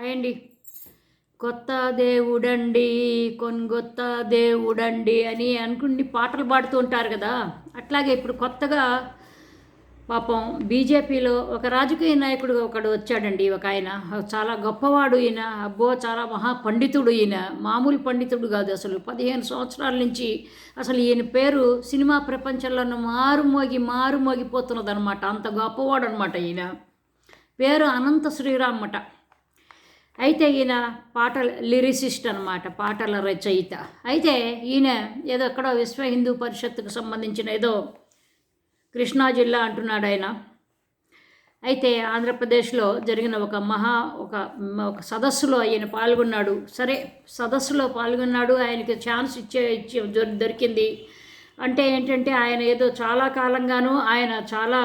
Hi అండి కొత్త దేవుడండి కొన్గొత్త దేవుడండి అని అనుకుని పాటలు పాడుతూ ఉంటారు కదా. అట్లాగే ఇప్పుడు కొత్తగా పాపం బీజేపీలో ఒక రాజకీయ నాయకుడు ఒకడు వచ్చాడండి ఒక ఆయన. చాలా గొప్పవాడు ఈయన. అబ్బో చాలా మహా పండితుడు ఈయన. మామూలు పండితుడు కాదు అసలు. పదిహేను సంవత్సరాల నుంచి అసలు ఈయన పేరు సినిమా ప్రపంచంలో మారుమోగి మారుమోగిపోతున్నదనమాట అంత గొప్పవాడు అనమాట ఈయన. పేరు అనంత శ్రీరామట అయితే ఈయన పాటల లిరిసిస్ట్ అనమాట పాటల రచయిత. అయితే ఈయన ఏదో ఎక్కడో విశ్వ హిందూ పరిషత్తుకు సంబంధించిన ఏదో కృష్ణా జిల్లా అంటున్నాడు ఆయన. అయితే ఆంధ్రప్రదేశ్లో జరిగిన ఒక మహా ఒక ఒక సదస్సులో ఆయన పాల్గొన్నాడు. సరే సదస్సులో పాల్గొన్నాడు ఆయనకి ఛాన్స్ ఇచ్చే ఇచ్చే దొరికింది. అంటే ఏంటంటే ఆయన ఏదో చాలా కాలంగాను ఆయన చాలా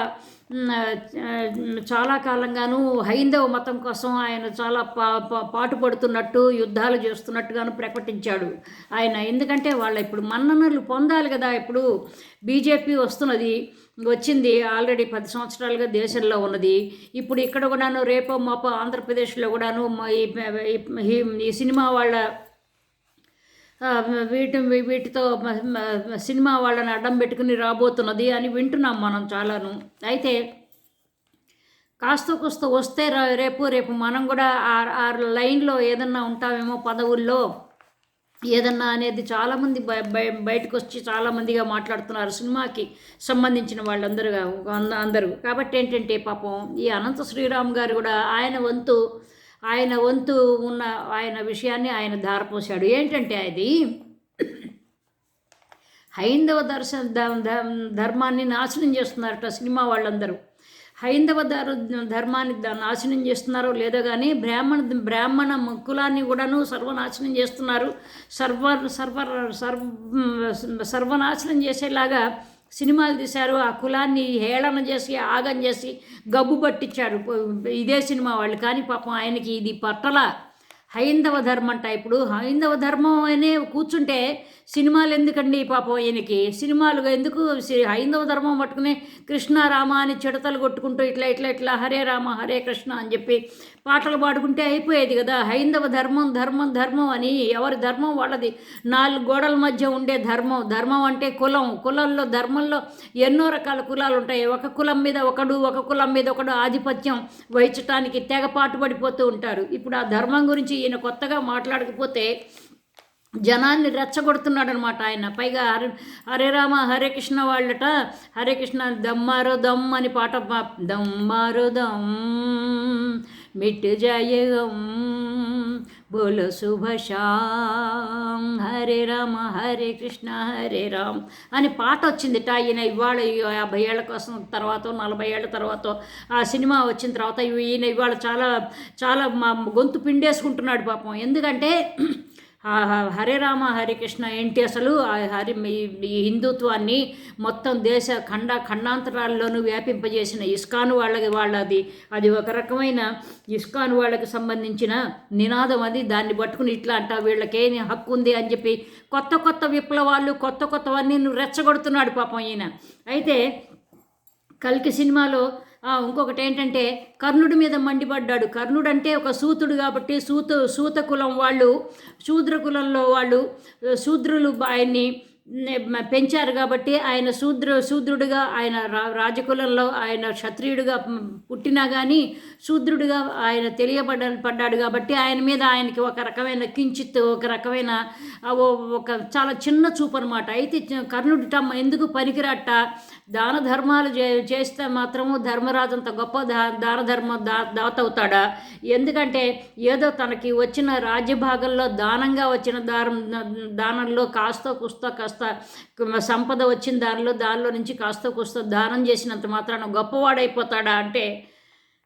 చాలా కాలంగాను హైందవ మతం కోసం ఆయన చాలా పా పా- పడుతున్నట్టు యుద్ధాలు చేస్తున్నట్టుగాను ప్రకటించాడు ఆయన. ఎందుకంటే వాళ్ళ ఇప్పుడు మన్ననలు పొందాలి కదా. ఇప్పుడు బీజేపీ వస్తున్నది వచ్చింది ఆల్రెడీ పది సంవత్సరాలుగా దేశంలో ఉన్నది. ఇప్పుడు ఇక్కడ కూడాను రేపో మాపో ఆంధ్రప్రదేశ్లో కూడాను ఈ ఈ- సినిమా వాళ్ళ వీటి వీటితో సినిమా వాళ్ళని అడ్డం పెట్టుకుని రాబోతున్నది అని వింటున్నాం మనం చాలాను. అయితే కాస్త కూస్త వస్తే రా- రేపు రేపు మనం కూడా ఆ ఆ లైన్లో ఏదన్నా ఉంటామేమో పదవుల్లో ఏదన్నా అనేది చాలామంది బయటకు వచ్చి చాలామందిగా మాట్లాడుతున్నారు సినిమాకి సంబంధించిన వాళ్ళందరూ అందరూ. కాబట్టి ఏంటంటే పాపం ఈ అనంత శ్రీరామ్ గారు కూడా ఆయన వంతు ఆయన వంతు ఉన్న ఆయన విషయాన్ని ఆయన దారపోశాడు ఏంటంటే అది హైందవ దర్శన ధర్మాన్ని నాశనం చేస్తున్నారట సినిమా వాళ్ళందరూ. హైందవ ధర్ ధర్మాన్ని నాశనం చేస్తున్నారో లేదో కానీ బ్రాహ్మణ బ్రాహ్మణ కులాన్ని కూడాను సర్వనాశనం చేస్తున్నారు. సర్వ సర్వ సర్వ సర్వనాశనం చేసేలాగా సినిమాలు తీశారు ఆ కులాన్ని హేళన చేసి ఆగం చేసి గబ్బు పట్టించారు. ఇదే సినిమా వాళ్ళు. కానీ పాపం ఆయనకి ఇది పట్టల హైందవ ధర్మం అంట. ఇప్పుడు హైందవ ధర్మం అనే కూర్చుంటే సినిమాలు ఎందుకండి పాపం ఈయనకి సినిమాలు ఎందుకు హైందవ ధర్మం పట్టుకుని కృష్ణ రామ అని చిడతలు కొట్టుకుంటూ ఇట్లా ఇట్లా ఇట్లా హరే రామ హరే కృష్ణ అని చెప్పి పాటలు పాడుకుంటే అయిపోయేది కదా. హైందవ ధర్మం ధర్మం ధర్మం అని ఎవరి ధర్మం వాళ్ళది? నాలుగు గోడల మధ్య ఉండే ధర్మం. ధర్మం అంటే కులం. కులంలో ధర్మంలో ఎన్నో రకాల కులాలు ఉంటాయి. ఒక కులం మీద ఒకడు ఒక కులం మీద ఒకడు ఆధిపత్యం వహించటానికి తెగ పాటుపడిపోతూ ఉంటారు. ఇప్పుడు ఆ ధర్మం గురించి ఈయన కొత్తగా మాట్లాడకపోతే జనాన్ని రెచ్చగొడుతున్నాడు అనమాట ఆయన. పైగా హరే హరే రామ హరే కృష్ణ వాళ్ళట హరే కృష్ణ దమ్మారో దమ్ అని పాట పా- దమ్మారో దమ్ మిట్టు జయగం బోలో శుభ శ్యామ్ హరే రామ హరే కృష్ణ హరే రామ్ అని పాట వచ్చిందిట ఈయన ఇవాళ యాభై ఏళ్ళ కోసం తర్వాత నలభై ఏళ్ళ తర్వాత ఆ సినిమా వచ్చిన తర్వాత ఈయన ఇవాళ చాలా చాలా మా గొంతు పిండేసుకుంటున్నాడు పాపం. ఎందుకంటే హరే రామ హరే కృష్ణ ఏంటి అసలు? ఆ హరి ఈ- హిందుత్వాన్ని మొత్తం దేశ ఖండ ఖండాంతరాల్లోనూ వ్యాపింపజేసిన ఇస్కాన్ వాళ్ళకి వాళ్ళది. అది ఒక రకమైన ఇస్కాన్ వాళ్ళకి సంబంధించిన నినాదం అది. దాన్ని పట్టుకుని ఇట్లా అంట వీళ్ళకేం హక్కు ఉంది అని చెప్పి కొత్త కొత్త విప్లవాలు కొత్త కొత్తవన్నీ నువ్వు రెచ్చగొడుతున్నాడు పాపం ఈయన. అయితే కల్కి సినిమాలో ఇంకొకటి ఏంటంటే కర్ణుడి మీద మండిపడ్డాడు. కర్ణుడు అంటే ఒక సూతుడు కాబట్టి సూత సూత కులం వాళ్ళు శూద్ర కులంలో వాళ్ళు శూద్రులు ఆయన్ని పెంచారు కాబట్టి ఆయన శూద్ర శూద్రుడిగా ఆయన రా రాజకులంలో ఆయన క్షత్రియుడిగా పుట్టినా కానీ శూద్రుడిగా ఆయన తెలియబడ్డ పడ్డాడు కాబట్టి ఆయన మీద ఆయనకి ఒక రకమైన కించిత్ ఒక రకమైన ఒక చాలా చిన్న చూపు అనమాట అయితే కర్ణుడి టమ్మ ఎందుకు పనికిరట్ట దాన ధర్మాలు చే చేస్తే మాత్రము ధర్మరాజు అంత గొప్ప దా దాన ధర్మ దా దాత అవుతాడా ఎందుకంటే ఏదో తనకి వచ్చిన రాజ్యభాగంలో దానంగా వచ్చిన దారం దానంలో కాస్త కుస్త కాస్త సంపద వచ్చిన దానిలో దానిలో నుంచి కాస్త కుస్త దానం చేసినంత మాత్రాన గొప్పవాడైపోతాడా అంటే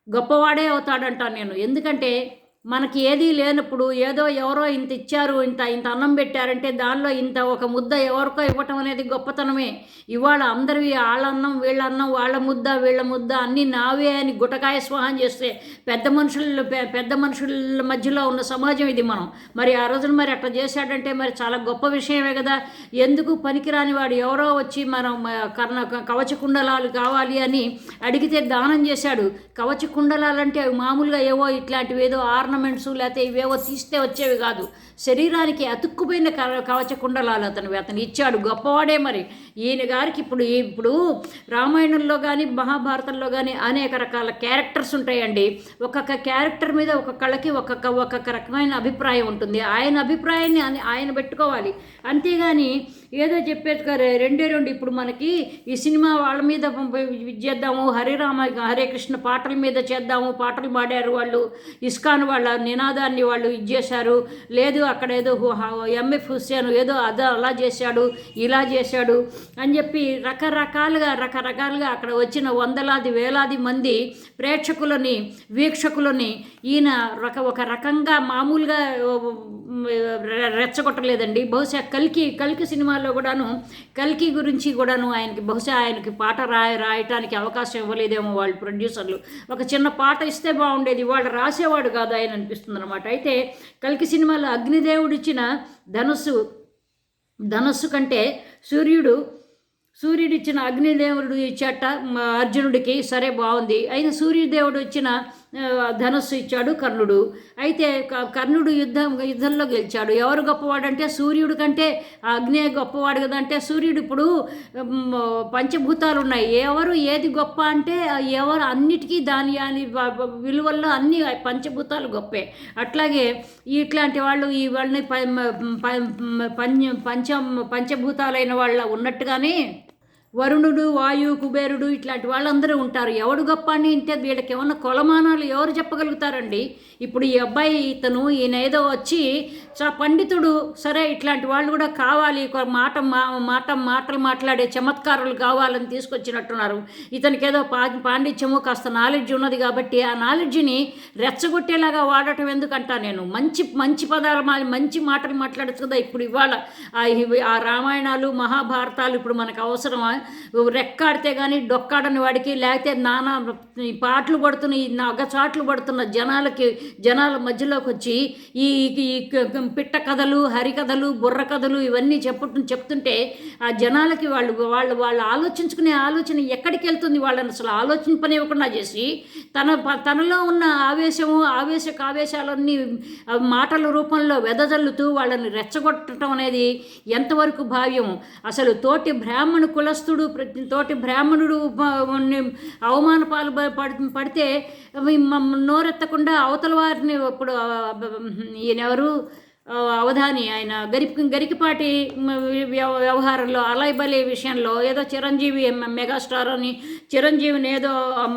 గొప్పవాడే అవుతాడంటాను నేను. ఎందుకంటే మనకి ఏదీ లేనప్పుడు ఏదో ఎవరో ఇంత ఇచ్చారు ఇంత ఇంత అన్నం పెట్టారంటే దానిలో ఇంత ఒక ముద్ద ఎవరికో ఇవ్వటం అనేది గొప్పతనమే. ఇవాళ అందరివి వాళ్ళన్నం వీళ్ళన్నం వాళ్ళ ముద్ద వీళ్ళ ముద్ద అన్నీ నావే అని గుటకాయ స్వాహం చేస్తే పెద్ద మనుషుల పెద్ద మనుషుల మధ్యలో ఉన్న సమాజం ఇది మనం. మరి ఆ రోజున మరి అట్లా చేశాడంటే మరి చాలా గొప్ప విషయమే కదా. ఎందుకు పనికిరాని వాడు ఎవరో వచ్చి మనం కర్ణ కవచ కుండలాలు కావాలి అని అడిగితే దానం చేశాడు. కవచకుండలాలంటే అవి మామూలుగా ఏవో ఇట్లాంటివి ఏదో ఆరు ఆర్నమెంట్స్ లేకపోతే ఇవేవో తీస్తే వచ్చేవి కాదు. శరీరానికి అతుక్కుపోయిన కవచ కుండలాలు అతను అతను ఇచ్చాడు. గొప్పవాడే మరి. ఈయన గారికి ఇప్పుడు ఇప్పుడు రామాయణంలో కానీ మహాభారతంలో కానీ అనేక రకాల క్యారెక్టర్స్ ఉంటాయండి. ఒక్కొక్క క్యారెక్టర్ మీద ఒక్కొక్కళ్ళకి ఒక్కొక్క ఒక్కొక్క రకమైన అభిప్రాయం ఉంటుంది. ఆయన అభిప్రాయాన్ని ఆయన- ఆయన పెట్టుకోవాలి. అంతేగాని ఏదో చెప్పేది కదా రెండే రెండు. ఇప్పుడు మనకి ఈ సినిమా వాళ్ళ మీద ఇది చేద్దాము. హరిరామ హరే కృష్ణ పాటల మీద చేద్దాము. పాటలు పాడారు వాళ్ళు. ఇస్కాన్ వాళ్ళ నినాదాన్ని వాళ్ళు ఇది చేశారు. లేదు అక్కడ ఏదో ఎంఎఫ్ హుస్సేన్ ఏదో అదో అలా చేశాడు ఇలా చేశాడు అని చెప్పి రకరకాలుగా రకరకాలుగా అక్కడ వచ్చిన వందలాది వేలాది మంది ప్రేక్షకులని వీక్షకులని ఈయన రక ఒక రకంగా మామూలుగా రెచ్చగొట్టలేదండి. బహుశా కల్కి కల్కి సినిమాలో కూడాను కల్కి గురించి కూడాను ఆయనకి బహుశా ఆయనకి పాట రాయ రాయటానికి అవకాశం ఇవ్వలేదేమో వాళ్ళు ప్రొడ్యూసర్లు. ఒక చిన్న పాట ఇస్తే బాగుండేది. వాళ్ళు రాసేవాడు కాదు ఆయన అనిపిస్తుంది అనమాట అయితే కల్కి సినిమాలో అగ్నిదేవుడు ఇచ్చిన ధనుస్సు ధనుస్సు కంటే సూర్యుడు సూర్యుడిచ్చిన అగ్నిదేవుడు ఇచ్చాట అర్జునుడికి సరే బాగుంది. అయితే సూర్యదేవుడు వచ్చిన ధనుస్సు ఇచ్చాడు కర్ణుడు. అయితే క- కర్ణుడు యుద్ధం యుద్ధంలో గెలిచాడు. ఎవరు గొప్పవాడంటే సూర్యుడు కంటే అగ్నే గొప్పవాడు కదా అంటే సూర్యుడు ఇప్పుడు పంచభూతాలు ఉన్నాయి ఎవరు ఏది గొప్ప అంటే ఎవరు అన్నిటికీ దాని దాని విలువల్లో అన్ని పంచభూతాలు గొప్పే. అట్లాగే ఇట్లాంటి వాళ్ళు ఈ వాళ్ళని ప- ప- పంచ పంచ పంచభూతాలైన వాళ్ళ ఉన్నట్టుగానే వరుణుడు వాయు కుబేరుడు ఇట్లాంటి వాళ్ళందరూ ఉంటారు. ఎవడు గొప్ప అని అంటే వీళ్ళకి ఏమన్నా కొలమానాలు ఎవరు చెప్పగలుగుతారండి? ఇప్పుడు ఈ అబ్బాయి ఇతను ఈయన ఏదో వచ్చి చా పండితుడు సరే ఇట్లాంటి వాళ్ళు కూడా కావాలి మాట మా మాట మాటలు మాట్లాడే చమత్కారులు కావాలని తీసుకొచ్చినట్టున్నారు. ఇతనికి ఏదో పా పాండిత్యము కాస్త నాలెడ్జ్ ఉన్నది కాబట్టి ఆ నాలెడ్జ్ని రెచ్చగొట్టేలాగా వాడటం ఎందుకంటా నేను? మంచి మంచి పదాలు మా మంచి మాటలు మాట్లాడచ్చు కదా ఇప్పుడు ఇవాళ. ఆ ఆ రామాయణాలు మహాభారతాలు ఇప్పుడు మనకు అవసరమా? రెక్కాడితే కానీ డొక్కాడని వాడికి లేకపోతే నానా ఈ పాటలు పడుతున్న ఈ నగచాట్లు పడుతున్న జనాలకి జనాల మధ్యలోకి వచ్చి ఈ పిట్ట కథలు హరికథలు బుర్ర కథలు ఇవన్నీ చెప్పు చెప్తుంటే ఆ జనాలకి వాళ్ళు వాళ్ళు వాళ్ళు ఆలోచించుకునే ఆలోచన ఎక్కడికి వెళ్తుంది? వాళ్ళని అసలు ఆలోచింపనివ్వకుండా చేసి తన తనలో ఉన్న ఆవేశము ఆవేశ ఆవేశాలన్నీ మాటల రూపంలో వెదజల్లుతూ వాళ్ళని రెచ్చగొట్టడం అనేది ఎంతవరకు భావ్యం అసలు తోటి బ్రాహ్మణ కులస్తు ప్రతి తోటి బ్రాహ్మణుడు అవమాన పాలు పడి- పడితే నోరెత్తకుండా అవతల వారిని ఇప్పుడు ఈయనెవరు? అవధాని ఆయన గరికి గరికపాటి వ్యవ- వ్యవహారంలో అలైబలి విషయంలో ఏదో చిరంజీవి మెగాస్టార్ అని చిరంజీవిని ఏదో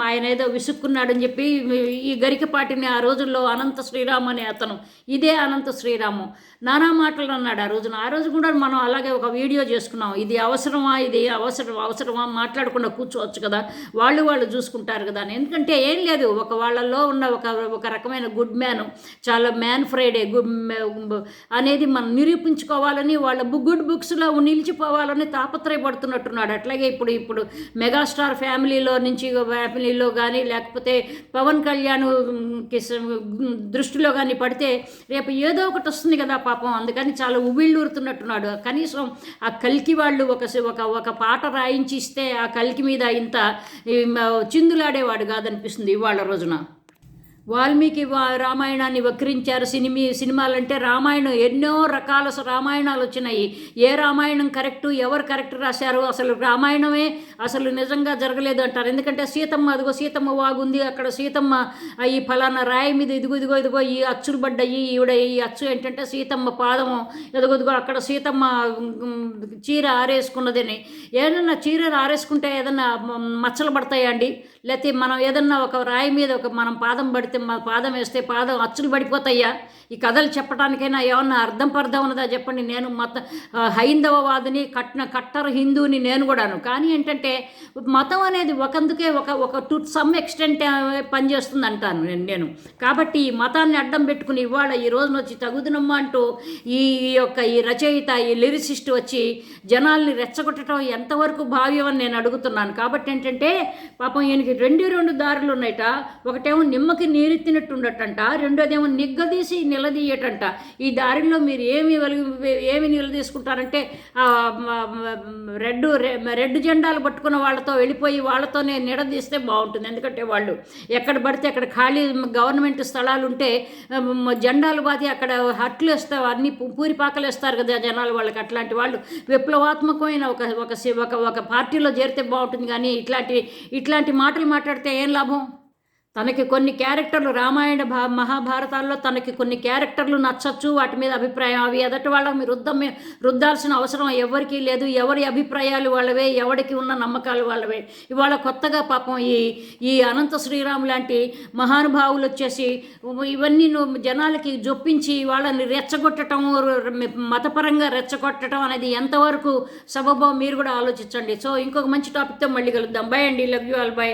ఆయన ఏదో విసుక్కున్నాడని చెప్పి ఈ గరికపాటిని ఆ రోజుల్లో అనంత శ్రీరామ్ అనే అతను ఇదే అనంత శ్రీరాము. నానా మాటలు అన్నాడు ఆ రోజున. ఆ రోజు కూడా మనం అలాగే ఒక వీడియో చేసుకున్నాం. ఇది అవసరమా? ఇది అవసరం అవసరమా? మాట్లాడకుండా కూర్చోవచ్చు కదా. వాళ్ళు వాళ్ళు చూసుకుంటారు కదా అని. ఎందుకంటే ఏం లేదు. ఒక వాళ్ళల్లో ఉన్న ఒక ఒక రకమైన గుడ్ మ్యాన్. చాలా మ్యాన్ ఫ్రైడే గుడ్ అనేది మనం నిరూపించుకోవాలని వాళ్ళ బుక్ గుడ్ బుక్స్లో నిలిచిపోవాలని తాపత్రయపడుతున్నట్టున్నాడు. అట్లాగే ఇప్పుడు ఇప్పుడు మెగాస్టార్ ఫ్యామిలీలో నుంచి ఫ్యామిలీలో కానీ లేకపోతే పవన్ కళ్యాణ్ దృష్టిలో కానీ పడితే రేపు ఏదో ఒకటి వస్తుంది కదా పాపం. అందుకని చాలా ఉవ్విళ్ళూరుతున్నట్టున్నాడు. కనీసం ఆ కల్కి వాళ్ళు ఒక సి- ఒక ఒక పాట రాయించి ఇస్తే ఆ కల్కి మీద ఇంత చిందులాడేవాడు కాదనిపిస్తుంది ఇవాళ రోజున. వాల్మీకి వా- రామాయణాన్ని వక్రించారు సినిమీ సినిమాలంటే రామాయణం ఎన్నో రకాల రామాయణాలు వచ్చినాయి. ఏ రామాయణం కరెక్టు ఎవరు కరెక్ట్ రాశారు? అసలు రామాయణమే అసలు నిజంగా జరగలేదు అంటారు. ఎందుకంటే సీతమ్మ అదిగో సీతమ్మ వాగుంది. అక్కడ సీతమ్మ ఈ ఫలానా రాయి మీద ఇదిగో ఇదిగో ఇదిగో ఈ అచ్చులు పడ్డాయి. ఈవిడ ఈ అచ్చు ఏంటంటే సీతమ్మ పాదము ఎదుగు ఇదిగో అక్కడ సీతమ్మ చీర ఆరేసుకున్నదని. ఏదన్నా చీర ఆరేసుకుంటే ఏదన్నా మచ్చలు పడతాయా అండి? లేకపోతే మనం ఏదన్నా ఒక రాయి మీద ఒక మనం పాదం పడితే మన పాదం వేస్తే పాదం అచ్చులు పడిపోతాయా ఈ కథలు చెప్పడానికైనా ఏమన్నా అర్థం పర్థం ఉన్నదా చెప్పండి. నేను మత హైందవవాదిని కట్న కట్టర్ హిందూని నేను కూడాను. కానీ ఏంటంటే మతం అనేది ఒకందుకే ఒక ఒక టు సమ్ ఎక్స్టెంట్ పనిచేస్తుంది అంటాను నేను నేను. కాబట్టి ఈ మతాన్ని అడ్డం పెట్టుకుని ఇవాళ ఈ రోజున వచ్చి తగుదునమ్మా అంటూ ఈ యొక్క ఈ రచయిత ఈ లిరిసిస్ట్ వచ్చి జనాల్ని రెచ్చగొట్టడం ఎంతవరకు భావ్యం అని నేను అడుగుతున్నాను. కాబట్టి ఏంటంటే పాపం ఈయనకి రెండు రెండు దారులు ఉన్నాయట. ఒకటేమో నిమ్మకి నీ నీరెత్తినట్టుండటంట. రెండోదేమో నిగ్గదీసి నిలదీయటంట. ఈ దారిలో మీరు ఏమి వెలుగు ఏమి నిలదీసుకుంటారంటే రెడ్ రె- రెడ్ జెండాలు పట్టుకున్న వాళ్ళతో వెళ్ళిపోయి వాళ్ళతోనే నిడదీస్తే బాగుంటుంది. ఎందుకంటే వాళ్ళు ఎక్కడ పడితే అక్కడ ఖాళీ గవర్నమెంట్ స్థలాలు ఉంటే జెండాలు బాతి అక్కడ హట్లు వేస్తారు అన్ని పూరిపాకలు వేస్తారు కదా జనాలు వాళ్ళకి. అట్లాంటి వాళ్ళు విప్లవాత్మకమైన ఒక ఒక ఒక పార్టీలో చేరితే బాగుంటుంది. కానీ ఇట్లాంటి ఇట్లాంటి మాటలు మాట్లాడితే ఏం లాభం? తనకి కొన్ని క్యారెక్టర్లు రామాయణ భా మహాభారతాల్లో తనకి కొన్ని క్యారెక్టర్లు నచ్చచ్చు వాటి మీద అభిప్రాయం అవి ఎదటి వాళ్ళకి మీరు రుద్దం రుద్దాల్సిన అవసరం ఎవరికీ లేదు. ఎవరి అభిప్రాయాలు వాళ్ళవే ఎవరికి ఉన్న నమ్మకాలు వాళ్ళవే. ఇవాళ కొత్తగా పాపం ఈ ఈ అనంత శ్రీరామ్ లాంటి మహానుభావులు వచ్చేసి ఇవన్నీ నువ్వు జనాలకి జొప్పించి వాళ్ళని రెచ్చగొట్టడం మతపరంగా రెచ్చగొట్టడం అనేది ఎంతవరకు సబబో మీరు కూడా ఆలోచించండి. సో ఇంకొక మంచి టాపిక్తో మళ్ళీ కలుద్దాం. బై అండి. Love you all by